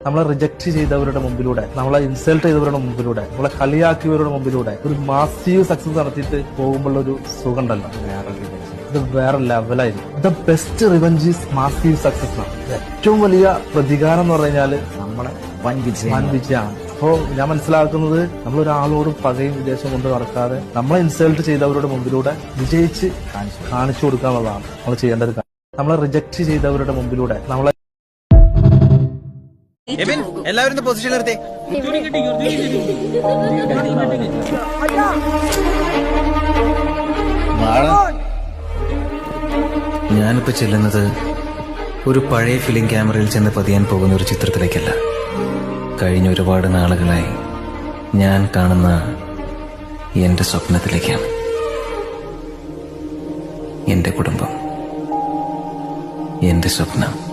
നമ്മളെ റിജക്ട് ചെയ്തവരുടെ മുമ്പിലൂടെ നമ്മളെ ഇൻസൾട്ട് ചെയ്തവരുടെ മുമ്പിലൂടെ നമ്മളെ കളിയാക്കിയവരുടെ മുമ്പിലൂടെ ഒരു മാസീവ് സക്സസ് നടത്തിയിട്ട് പോകുമ്പോൾ ഒരു സുഖം ഉണ്ടല്ലോ ഇത് വേറെ ലെവലായിരിക്കും the best revenge is massive success ആണ് ഏറ്റവും വലിയ പ്രതികാരം എന്ന് പറഞ്ഞാൽ നമ്മളെ വൻ വിജയം വൻ വിജയമാണ്. അപ്പോ ഞാൻ മനസ്സിലാക്കുന്നത് നമ്മൾ ഒരാളോടും പകയും വിദേശം കൊണ്ട് നടക്കാതെ നമ്മളെ ഇൻസൾട്ട് ചെയ്തവരുടെ മുമ്പിലൂടെ വിജയിച്ച് കാണിച്ചു കൊടുക്കാനുള്ളതാണ് നമ്മൾ ചെയ്യേണ്ട ഒരു കാര്യം. നമ്മളെ റിജക്ട് ചെയ്തവരുടെ മുമ്പിലൂടെ നമ്മളെ എബിൻ എല്ലാവരും പൊസിഷൻ നിർത്തി. ഞാനിപ്പോ ചെല്ലുന്നത് ഒരു പഴയ ഫിലിം ക്യാമറയിൽ ചെന്ന് പതിയാൻ പോകുന്ന ഒരു ചിത്രത്തിലേക്കല്ല. കഴിഞ്ഞ ഒരുപാട് നാളുകളായി ഞാൻ കാണുന്ന എന്റെ സ്വപ്നത്തിലേക്കാണ്. എന്റെ കുടുംബം. എന്റെ സ്വപ്നം.